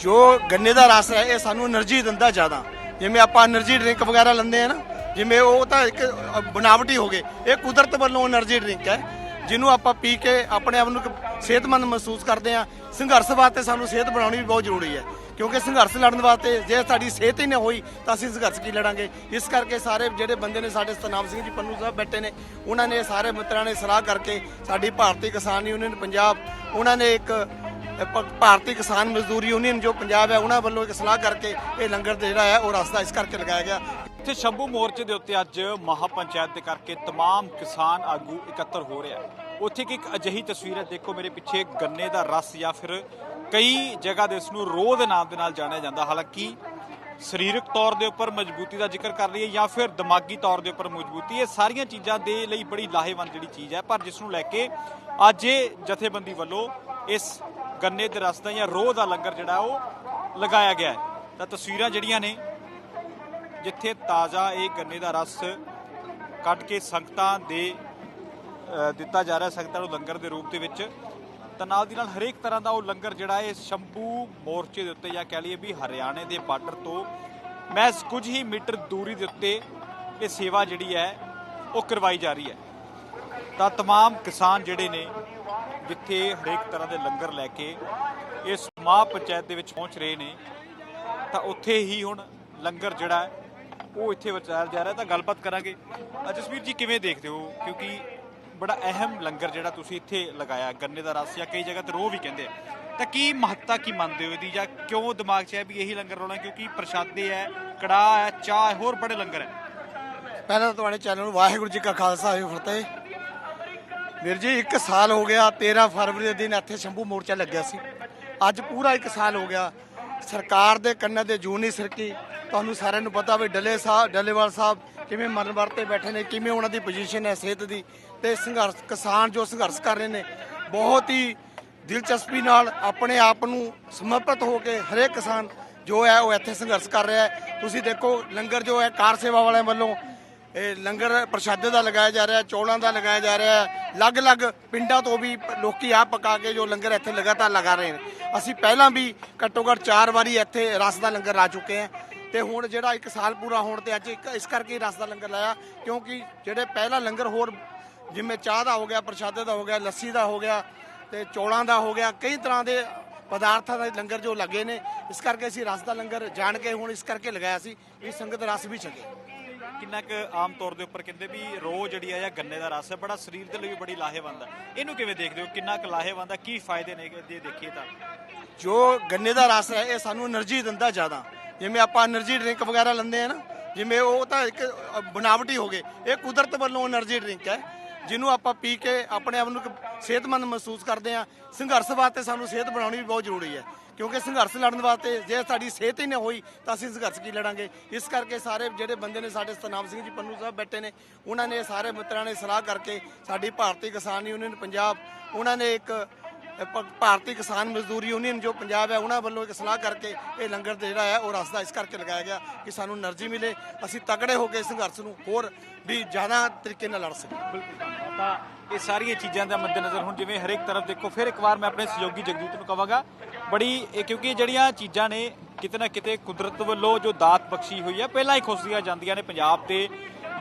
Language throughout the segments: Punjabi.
ਜੋ ਗੰਨੇ ਦਾ ਰਸ ਹੈ, ਇਹ ਸਾਨੂੰ એનર્ਜੀ ਦਿੰਦਾ ਜ਼ਿਆਦਾ। ਜਿਵੇਂ ਆਪਾਂ એનર્ਜੀ ਡਰਿੰਕ ਵਗੈਰਾ ਲੈਂਦੇ ਆ ਨਾ, ਜਿਵੇਂ ਉਹ ਤਾਂ ਇੱਕ ਬਨਾਵਟੀ ਹੋ ਗਏ ਇਹ ਕੁਦਰਤ ਵੱਲੋਂ એનર્ਜੀ ਡਰਿੰਕ ਹੈ, ਜਿਹਨੂੰ ਆਪਾਂ ਪੀ ਕੇ ਆਪਣੇ ਆਪ ਨੂੰ ਸਿਹਤਮੰਦ ਮਹਿਸੂਸ ਕਰਦੇ ਆ ਸੰਘਰਸ਼ ਵਾਸਤੇ ਸਾਨੂੰ ਸਿਹਤ ਬਣਾਉਣੀ ਵੀ ਬਹੁਤ ਜ਼ਰੂਰੀ ਹੈ, ਕਿਉਂਕਿ ਸੰਘਰਸ਼ ਲੜਨ ਵਾਸਤੇ ਜੇ ਸਾਡੀ ਸਿਹਤ ਹੀ ਨਹੀਂ ਹੋਈ, ਤਾਂ ਅਸੀਂ ਸੰਘਰਸ਼ ਕੀ ਲੜਾਂਗੇ? ਇਸ ਕਰਕੇ ਸਾਰੇ ਜਿਹੜੇ ਬੰਦੇ ਨੇ ਸਾਡੇ ਸਤਨਾਮ ਸਿੰਘ ਜੀ ਪੰਨੂ ਸਾਹਿਬ ਬੈਠੇ ਨੇ, ਉਹਨਾਂ ਨੇ ਸਾਰੇ ਮਿੱਤਰਾਂ ਨੇ ਸਲਾਹ ਕਰਕੇ ਸਾਡੀ ਭਾਰਤੀ ਕਿਸਾਨ ਯੂਨੀਅਨ ਪੰਜਾਬ, ਉਹਨਾਂ ਨੇ ਇੱਕ ਭਾਰਤੀ ਕਿਸਾਨ ਮਜ਼ਦੂਰ ਯੂਨੀਅਨ ਜੋ ਪੰਜਾਬ ਹੈ ਉਹਨਾਂ ਵੱਲੋਂ ਇੱਕ ਸਲਾਹ ਕਰਕੇ ਇਹ ਲੰਗਰ ਜਿਹੜਾ ਹੈ ਉਹ ਰਸਤਾ ਇਸ ਕਰਕੇ ਲਗਾਇਆ ਗਿਆ ਇੱਥੇ ਸ਼ੰਭੂ ਮੋਰਚੇ ਦੇ ਉੱਤੇ ਅੱਜ ਮਹਾਪੰਚਾਇਤ ਦੇ ਕਰਕੇ तमाम ਕਿਸਾਨ ਆਗੂ ਇਕੱਤਰ ਹੋ ਰਿਹਾ ਹੈ ਉੱਥੇ ਕਿ ਇੱਕ ਅਜਿਹੀ ਤਸਵੀਰ ਹੈ ਦੇਖੋ ਮੇਰੇ ਪਿੱਛੇ ਗੰਨੇ ਦਾ ਰਸ ਜਾਂ ਫਿਰ ਕਈ ਜਗ੍ਹਾ ਦੇ ਇਸ ਨੂੰ ਰੋਹ ਦੇ ਨਾਮ ਦੇ ਨਾਲ ਜਾਣਿਆ ਜਾਂਦਾ ਹਾਲਾਂਕਿ ਸਰੀਰਕ ਤੌਰ ਦੇ ਉੱਪਰ ਮਜ਼ਬੂਤੀ ਦਾ ਜ਼ਿਕਰ ਕਰ ਲਈਏ ਜਾਂ ਫਿਰ ਦਿਮਾਗੀ ਤੌਰ ਦੇ ਉੱਪਰ ਮਜ਼ਬੂਤੀ ਇਹ ਸਾਰੀਆਂ ਚੀਜ਼ਾਂ ਦੇ ਲਈ ਬੜੀ ਲਾਹੇਵੰਦ ਜਿਹੜੀ ਚੀਜ਼ ਹੈ ਪਰ ਜਿਸ ਨੂੰ ਲੈ ਕੇ ਅੱਜ ਇਹ ਜਥੇਬੰਦੀ ਵੱਲੋਂ ਇਸ ਗੰਨੇ ਦੇ ਰਸ ਦਾ ਜਾਂ ਰੋਹ ਦਾ ਲੰਗਰ ਜਿਹੜਾ ਉਹ ਲਗਾਇਆ ਗਿਆ ਹੈ ਤਾਂ ਤਸਵੀਰਾਂ ਜਿਹੜੀਆਂ ਨੇ ਜਿੱਥੇ ਤਾਜ਼ਾ ਇਹ ਗੰਨੇ ਦਾ ਰਸ ਕੱਢ ਕੇ ਸੰਗਤਾਂ ਦੇ ਅ, ਦਿੱਤਾ ਜਾ ਰਿਹਾ ਸੰਗਤਾਂ ਨੂੰ ਲੰਗਰ ਦੇ ਰੂਪ ਦੇ ਵਿੱਚ ਤਾਂ ਨਾਲ ਦੀ ਨਾਲ ਹਰੇਕ ਤਰ੍ਹਾਂ ਦਾ ਉਹ ਲੰਗਰ ਜਿਹੜਾ ਇਹ ਸ਼ੰਭੂ ਮੋਰਚੇ ਦੇ ਉੱਤੇ ਜਾਂ ਕਹਿ ਲਈਏ ਵੀ ਹਰਿਆਣੇ ਦੇ ਬਾਰਡਰ ਤੋਂ ਮਹਿਜ਼ ਕੁਝ ਹੀ ਮੀਟਰ ਦੂਰੀ ਦੇ ਉੱਤੇ ਇਹ ਸੇਵਾ ਜਿਹੜੀ ਹੈ ਉਹ ਕਰਵਾਈ ਜਾ ਰਹੀ ਹੈ ਤਾਂ तमाम ਕਿਸਾਨ ਜਿਹੜੇ ਨੇ ਜਿੱਥੇ ਹਰੇਕ ਤਰ੍ਹਾਂ ਦੇ ਲੰਗਰ ਲੈ ਕੇ ਇਸ ਮਹਾ ਪੰਚਾਇਤ ਦੇ ਵਿੱਚ ਪਹੁੰਚ ਰਹੇ ਨੇ, ਤਾਂ ਉੱਥੇ ਹੀ ਹੁਣ ਲੰਗਰ ਜਿਹੜਾ ਹੈ, ਉਹ ਇੱਥੇ ਵਰਤਾਇਆ ਜਾ ਰਿਹਾ। ਤਾਂ ਗੱਲਬਾਤ ਕਰਾਂਗੇ। ਜਸਵੀਰ ਜੀ, ਕਿਵੇਂ ਦੇਖਦੇ ਹੋ? ਕਿਉਂਕਿ ਬੜਾ ਅਹਿਮ ਲੰਗਰ ਜਿਹੜਾ ਤੁਸੀਂ ਇੱਥੇ ਲਗਾਇਆ, ਗੰਨੇ ਦਾ ਰਸ ਜਾਂ ਕਈ ਜਗ੍ਹਾ ਤੇ ਰੋਹ ਵੀ ਕਹਿੰਦੇ ਤਾਂ ਕੀ ਮਹੱਤਤਾ ਕੀ ਮੰਨਦੇ ਹੋ ਇਹਦੀ? ਜਾਂ ਕਿਉਂ ਦਿਮਾਗ 'ਚ ਹੈ ਵੀ ਇਹੀ ਲੰਗਰ ਲਾਉਣਾ ਕਿਉਂਕਿ ਪ੍ਰਸ਼ਾਦੇ ਹੈ, ਕੜਾਹ ਹੈ, ਚਾਹ ਹੈ, ਹੋਰ ਬੜੇ ਲੰਗਰ ਹੈ। ਪਹਿਲਾਂ ਤਾਂ ਤੁਹਾਡੇ ਚੈਨਲ ਨੂੰ ਵਾਹਿਗੁਰੂ ਜੀ ਕਾ ਖਾਲਸਾ, ਵਾਹਿਗੁਰੂ ਫਤਿਹ। ਵੀਰ ਜੀ 1 ਸਾਲ ਹੋ ਗਿਆ 13 ਫਰਵਰੀ ਦੇ ਦਿਨ ਇੱਥੇ ਸ਼ੰਭੂ ਮੋਰਚਾ ਲੱਗਿਆ ਸੀ। ਅੱਜ ਪੂਰਾ 1 ਸਾਲ ਹੋ ਗਿਆ। ਸਰਕਾਰ ਦੇ ਕੰਨਾਂ ਦੇ ਜੂੰ ਨਹੀਂ ਸਰਕੀ। ਤੁਹਾਨੂੰ ਸਾਰਿਆਂ ਨੂੰ ਪਤਾ ਵੀ ਡੱਲੇ ਸਾਹਿਬ ਡੱਲੇਵਾਲ ਸਾਹਿਬ ਕਿਵੇਂ ਮਰਨ ਵਰਤੇ ਬੈਠੇ ਨੇ, ਕਿਵੇਂ ਉਹਨਾਂ ਦੀ ਪੋਜੀਸ਼ਨ ਹੈ ਸਿਹਤ ਦੀ। ਤੇ ਸੰਘਰਸ਼, ਕਿਸਾਨ ਜੋ ਸੰਘਰਸ਼ ਕਰ ਰਹੇ ਨੇ, ਬਹੁਤ ਹੀ ਦਿਲਚਸਪੀ ਨਾਲ ਆਪਣੇ ਆਪ ਨੂੰ ਸਮਰਪਿਤ ਹੋ ਕੇ ਹਰੇਕ ਕਿਸਾਨ ਜੋ ਹੈ ਉਹ ਇੱਥੇ ਸੰਘਰਸ਼ ਕਰ ਰਿਹਾ ਹੈ। ਤੁਸੀਂ ਦੇਖੋ, ਲੰਗਰ ਜੋ ਹੈ, ਕਾਰ ਸੇਵਾ ਵਾਲਿਆਂ ਵੱਲੋਂ ਇਹ ਲੰਗਰ ਪ੍ਰਸ਼ਾਦੇ ਦਾ ਲਗਾਇਆ ਜਾ ਰਿਹਾ, ਚੌਲਾਂ ਦਾ ਲਗਾਇਆ ਜਾ ਰਿਹਾ। ਅਲੱਗ-ਅਲੱਗ ਪਿੰਡਾਂ ਤੋਂ ਵੀ ਲੋਕੀ ਆ ਪਕਾ ਕੇ ਜੋ ਲੰਗਰ ਇੱਥੇ ਲਗਾਤਾਰ ਲਗਾ ਰਹੇ ਨੇ। ਅਸੀਂ ਪਹਿਲਾਂ ਵੀ ਘੱਟੋ ਘੱਟ ਚਾਰ ਵਾਰੀ ਇੱਥੇ ਰਸ ਦਾ ਲੰਗਰ ਲਾ ਚੁੱਕੇ ਹਾਂ। ਤੇ ਹੁਣ ਜਿਹੜਾ 1 ਸਾਲ ਪੂਰਾ ਹੋਣ ਤੇ ਅੱਜ ਇੱਕ ਇਸ ਕਰਕੇ ਹੀ ਰਸ ਦਾ ਲੰਗਰ ਲਾਇਆ, ਕਿਉਂਕਿ ਜਿਹੜੇ ਪਹਿਲਾ ਲੰਗਰ ਹੋਰ ਜਿਵੇਂ ਚਾਹ ਦਾ ਹੋ ਗਿਆ, ਪ੍ਰਸ਼ਾਦੇ ਦਾ ਹੋ ਗਿਆ, ਲੱਸੀ ਦਾ ਹੋ ਗਿਆ ਤੇ ਚੌਲਾਂ ਦਾ ਹੋ ਗਿਆ, ਕਈ ਤਰ੍ਹਾਂ ਦੇ ਪਦਾਰਥਾਂ ਦੇ ਲੰਗਰ ਜੋ ਲੱਗੇ ਨੇ, ਇਸ ਕਰਕੇ ਅਸੀਂ ਰਸ ਦਾ ਲੰਗਰ ਜਾਣ ਕੇ ਹੁਣ ਇਸ ਕਰਕੇ ਲਗਾਇਆ ਸੀ ਵੀ ਸੰਗਤ ਰਸ ਵੀ ਛਕੇ। ਕਿੰਨਾ ਕੁ ਆਮ ਤੌਰ ਦੇ ਉੱਪਰ ਕਹਿੰਦੇ ਵੀ ਰੋ ਜਿਹੜੀ ਆ ਜਾਂ ਗੰਨੇ ਦਾ ਰਸ ਹੈ ਬੜਾ ਸਰੀਰ ਦੇ ਲਈ ਵੀ ਬੜੀ ਲਾਹੇਵੰਦ ਹੈ ਇਹਨੂੰ ਕਿਵੇਂ ਦੇਖਦੇ ਹੋ? ਕਿੰਨਾ ਕੁ ਲਾਹੇਵੰਦ ਹੈ ਕੀ ਫਾਇਦੇ ਨੇ ਜੇ ਦੇਖੀਏ ਤਾਂ? ਜੋ ਗੰਨੇ ਦਾ ਰਸ ਹੈ, ਇਹ ਸਾਨੂੰ એનર્ਜੀ ਦਿੰਦਾ ਜ਼ਿਆਦਾ। ਜਿਵੇਂ ਆਪਾਂ એનર્ਜੀ ਡਰਿੰਕ ਵਗੈਰਾ ਲੈਂਦੇ ਆ ਨਾ, ਜਿਵੇਂ ਉਹ ਤਾਂ ਇੱਕ ਬਨਾਵਟੀ ਹੋ ਗਏ। ਇਹ ਕੁਦਰਤ ਵੱਲੋਂ એનર્ਜੀ ਡਰਿੰਕ ਹੈ। ਜਿਹਨੂੰ ਆਪਾਂ ਪੀ ਕੇ ਆਪਣੇ ਆਪ ਨੂੰ ਇੱਕ ਸਿਹਤਮੰਦ ਮਹਿਸੂਸ ਕਰਦੇ ਆ ਸੰਘਰਸ਼ ਵਾਸਤੇ ਸਾਨੂੰ ਸਿਹਤ ਬਣਾਉਣੀ ਵੀ ਬਹੁਤ ਜ਼ਰੂਰੀ ਹੈ। ਕਿਉਂਕਿ ਸੰਘਰਸ਼ ਲੜਨ ਵਾਸਤੇ ਜੇ ਸਾਡੀ ਸਿਹਤ ਹੀ ਨਾ ਹੋਈ, ਤਾਂ ਅਸੀਂ ਸੰਘਰਸ਼ ਕੀ ਲੜਾਂਗੇ? ਇਸ ਕਰਕੇ ਸਾਰੇ ਜਿਹੜੇ ਬੰਦੇ ਨੇ ਸਾਡੇ ਸਤਨਾਮ ਸਿੰਘ ਜੀ ਪੰਨੂ ਸਾਹਿਬ ਬੈਠੇ ਨੇ, ਉਹਨਾਂ ਨੇ ਸਾਰੇ ਮਿੱਤਰਾਂ ਨੇ ਸਲਾਹ ਕਰਕੇ ਸਾਡੀ ਭਾਰਤੀ ਕਿਸਾਨ ਯੂਨੀਅਨ ਪੰਜਾਬ, ਉਹਨਾਂ ਨੇ ਇੱਕ ਭਾਰਤੀ ਕਿਸਾਨ ਮਜ਼ਦੂਰ ਯੂਨੀਅਨ ਜੋ ਪੰਜਾਬ ਹੈ, ਉਹਨਾਂ ਵੱਲੋਂ ਇੱਕ ਸਲਾਹ ਕਰਕੇ ਇਹ ਲੰਗਰ ਜਿਹੜਾ ਹੈ, ਉਹ ਰਸਦਾ ਇਸ ਕਰਕੇ ਲਗਾਇਆ ਗਿਆ ਕਿ ਸਾਨੂੰ એનર્ਜੀ ਮਿਲੇ। ਅਸੀਂ ਤਗੜੇ ਹੋ ਕੇ ਸੰਘਰਸ਼ ਨੂੰ ਹੋਰ ਵੀ ਜ਼ਿਆਦਾ ਤਰੀਕੇ ਨਾਲ ਲੜ ਸਕੀਏ। ਬਿਲਕੁਲ। ਤਾਂ ਇਹ ਸਾਰੀਆਂ ਚੀਜ਼ਾਂ ਦਾ ਮੱਦੇਨਜ਼ਰ ਹੁਣ ਜਿਵੇਂ ਹਰੇਕ ਤਰਫ ਦੇਖੋ, ਫਿਰ ਇੱਕ ਵਾਰ ਮੈਂ ਆਪਣੇ ਸਹਿਯੋਗੀ ਜਗਜੀਤ ਨੂੰ ਕਹਾਂਗਾ। ਬੜੀ, ਇਹ ਕਿਉਂਕਿ ਜਿਹੜੀਆਂ ਚੀਜ਼ਾਂ ਨੇ, ਕਿਤੇ ਨਾ ਕਿਤੇ ਕੁਦਰਤ ਵੱਲੋਂ ਜੋ ਦਾਤ ਬਖਸ਼ੀ ਹੋਈ ਹੈ, ਪਹਿਲਾਂ ਹੀ ਖੁਸ਼ੀਆਂ ਜਾਂਦੀਆਂ ਨੇ ਪੰਜਾਬ ਦੇ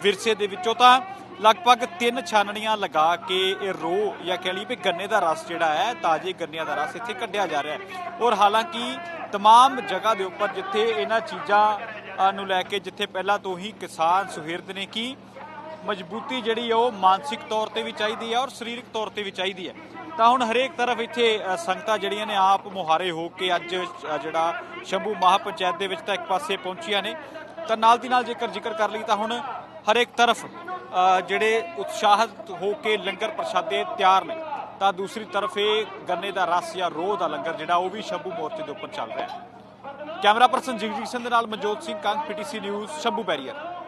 ਵਿਰਸੇ ਦੇ ਵਿੱਚੋਂ ਤਾਂ ਲਗਭਗ ਤਿੰਨ ਛਾਨਣੀਆਂ ਲਗਾ ਕੇ ਇਹ ਰੋ ਜਾਂ ਕਹਿ ਲਈ ਵੀ ਗੰਨੇ ਦਾ ਰਸ ਜਿਹੜਾ ਹੈ ਤਾਜ਼ੇ ਗੰਨਿਆਂ ਦਾ ਰਸ ਇੱਥੇ ਕੱਢਿਆ ਜਾ ਰਿਹਾ ਹੈ ਔਰ ਹਾਲਾਂਕਿ तमाम ਜਗ੍ਹਾ ਦੇ ਉੱਪਰ ਜਿੱਥੇ ਇਹਨਾਂ ਚੀਜ਼ਾਂ ਅ, ਨੂੰ ਲੈ ਕੇ ਜਿੱਥੇ ਪਹਿਲਾਂ ਤੋਂ ਹੀ ਕਿਸਾਨ ਸੁਹਿਰਦ ਨੇ ਕੀ ਮਜ਼ਬੂਤੀ ਜਿਹੜੀ ਹੈ ਉਹ ਮਾਨਸਿਕ ਤੌਰ ਤੇ ਵੀ ਚਾਹੀਦੀ ਹੈ ਔਰ ਸਰੀਰਕ ਤੌਰ ਤੇ ਵੀ ਚਾਹੀਦੀ ਹੈ ਤਾਂ ਹੁਣ ਹਰੇਕ ਤਰਫ ਇੱਥੇ ਅ, ਸੰਗਤਾਂ ਜਿਹੜੀਆਂ ਨੇ ਆਪ ਮੁਹਾਰੇ ਹੋ ਕੇ ਅੱਜ ਅ, ਜਿਹੜਾ ਸ਼ੰਭੂ ਮਹਾਪੰਚਾਇਤ ਦੇ ਵਿੱਚ ਤਾਂ ਇੱਕ ਪਾਸੇ ਪਹੁੰਚੀਆਂ ਨੇ ਤਾਂ ਨਾਲ ਦੀ ਨਾਲ ਜੇਕਰ ਜ਼ਿਕਰ ਕਰ ਲਈ ਤਾਂ ਹੁਣ ਹਰੇਕ ਤਰਫ ਅ, ਜਿਹੜੇ ਉਤਸ਼ਾਹਿਤ ਹੋ ਕੇ ਲੰਗਰ ਪ੍ਰਸ਼ਾਦੇ ਤਿਆਰ ਨੇ, ਤਾਂ ਦੂਸਰੀ ਤਰਫ ਇਹ ਗੰਨੇ ਦਾ ਰਸ ਜਾਂ ਰੋਹ ਦਾ ਲੰਗਰ ਜਿਹੜਾ, ਉਹ ਵੀ ਸ਼ੰਭੂ ਮੋਰਚੇ ਦੇ ਉੱਪਰ ਚੱਲ ਰਿਹਾ ਹੈ। ਕੈਮਰਾ ਪਰਸਨ ਜਗਜੀਤ ਸਿੰਘ ਦੇ ਨਾਲ Manjot Singh, Kang PTC news, Shambhu barrier.